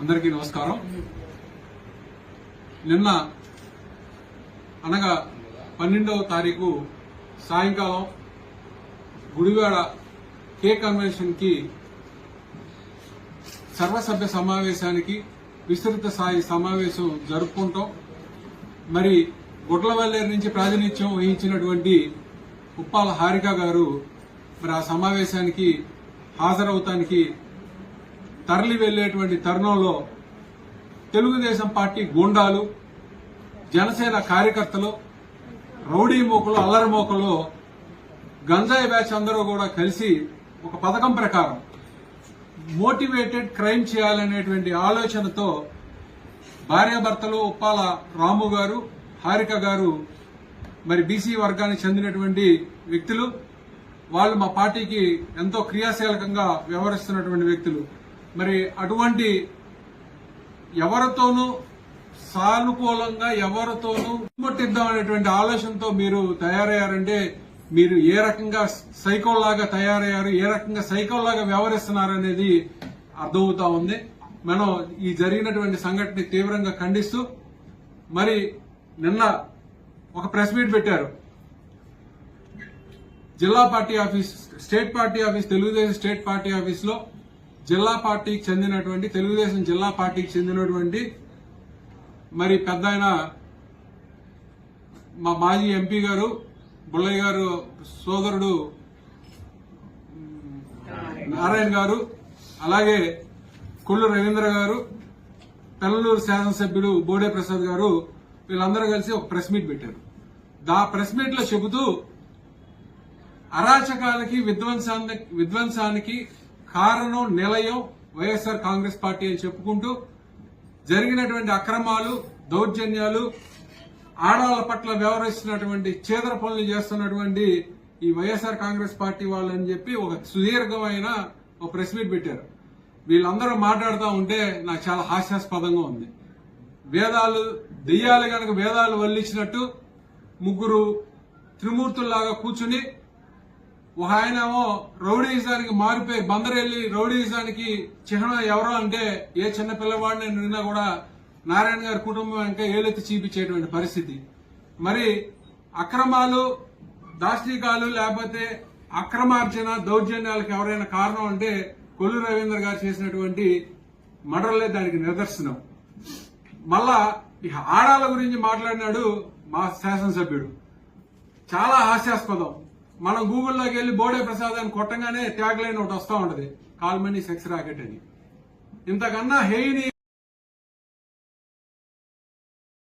అందరికీ నమస్కారం. నిన్న అనగా పన్నెండవ తారీఖు సాయంకాలం గుడివాడ కే కన్వెన్షన్కి సర్వసభ్య సమావేశానికి విస్తృత స్థాయి సమావేశం జరుపుకుంటాం. మరి గుడ్లవల్లేరు నుంచి ప్రాతినిధ్యం వహించినటువంటి ఉప్పాల హారిక గారు మరి ఆ సమావేశానికి హాజరవుతానికి తరలి వెళ్ళేటువంటి తరుణంలో తెలుగుదేశం పార్టీ గూండాలు జనసేన కార్యకర్తలు రౌడీ మోకలు అల్లరి మోకలు గంజాయి బ్యాచ్ అందరూ కూడా కలిసి ఒక పథకం ప్రకారం మోటివేటెడ్ క్రైమ్ చేయాలనేటువంటి ఆలోచనతో భార్యాభర్తలు ఉప్పాల రాము గారు హారిక గారు మరి బీసీ వర్గానికి చెందినటువంటి వ్యక్తులు వాళ్ళు మా పార్టీకి ఎంతో క్రియాశీలకంగా వ్యవహరిస్తున్నటువంటి వ్యక్తులు. మరి అటువంటి ఎవరితోనూ సానుకూలంగా ఎవరితోనూ కొట్టిద్దాం అనేటువంటి ఆలోచనతో మీరు తయారయ్యారంటే మీరు ఏ రకంగా సైకోల్లాగా తయారయ్యారు ఏ రకంగా సైకోల్లాగా వ్యవహరిస్తున్నారు అనేది అర్థమవుతా ఉంది. మనం ఈ జరిగినటువంటి సంఘటన తీవ్రంగా ఖండిస్తూ మరి నిన్న ఒక ప్రెస్ మీట్ పెట్టారు. జిల్లా party office state party office Telugu Desam state party ఆఫీస్లో జిల్లా పార్టీకి చెందినటువంటి తెలుగుదేశం జిల్లా పార్టీకి చెందినటువంటి మరి పెద్ద మా మాజీ ఎంపీ గారు బుల్లయ్య గారు సోదరుడు నారాయణ గారు అలాగే కొల్లు రవీంద్ర గారు పెల్లూరు శాసనసభ్యుడు బోడే ప్రసాద్ గారు వీళ్ళందరూ కలిసి ఒక ప్రెస్ మీట్ పెట్టారు. దా ప్రెస్ మీట్లో చెబుతూ అరాచకాలకి విధ్వంసానికి విధ్వంసానికి కారణం నిలయం వైఎస్ఆర్ కాంగ్రెస్ పార్టీ అని చెప్పుకుంటూ జరిగినటువంటి అక్రమాలు దౌర్జన్యాలు ఆడాల పట్ల వ్యవహరిస్తున్నటువంటి చేదర పనులు చేస్తున్నటువంటి ఈ వైఎస్ఆర్ కాంగ్రెస్ పార్టీ వాళ్ళని చెప్పి ఒక సుదీర్ఘమైన ఒక ప్రెస్ మీట్ పెట్టారు. వీళ్ళందరూ మాట్లాడుతూ ఉంటే నాకు చాలా హాస్యాస్పదంగా ఉంది. వేదాలు దెయ్యాలు కనుక వేదాలు వల్లించినట్టు ముగ్గురు త్రిమూర్తుల్లాగా కూర్చుని ఒక ఆయనేమో రౌడీయిజానికి మారిపోయి బందరెల్లి రౌడీయిజానికి చిహ్నం ఎవరో అంటే ఏ చిన్న పిల్లవాడిని నిన్న కూడా నారాయణ గారి కుటుంబం ఇంకా ఏలెత్తి చూపించేటువంటి పరిస్థితి. మరి అక్రమాలు దాష్టికాలు లేకపోతే అక్రమార్జన దౌర్జన్యాలకు ఎవరైనా కారణం అంటే కొల్లు రవీంద్ర గారు చేసినటువంటి మర్డర్లే దానికి నిదర్శనం. మళ్ళా ఈ ఆడాల గురించి మాట్లాడినాడు మా శాసనసభ్యుడు. చాలా హాస్యాస్పదం. మనం గూగుల్లోకి వెళ్ళి బోడే ప్రసాద్ అని కొట్టంగానే ట్యాగ్ లైన్ ఒకటి వస్తూ ఉంటది. కాల్మనీ సెక్స్ రాకెట్ అని. ఇంతకన్నా హెయిని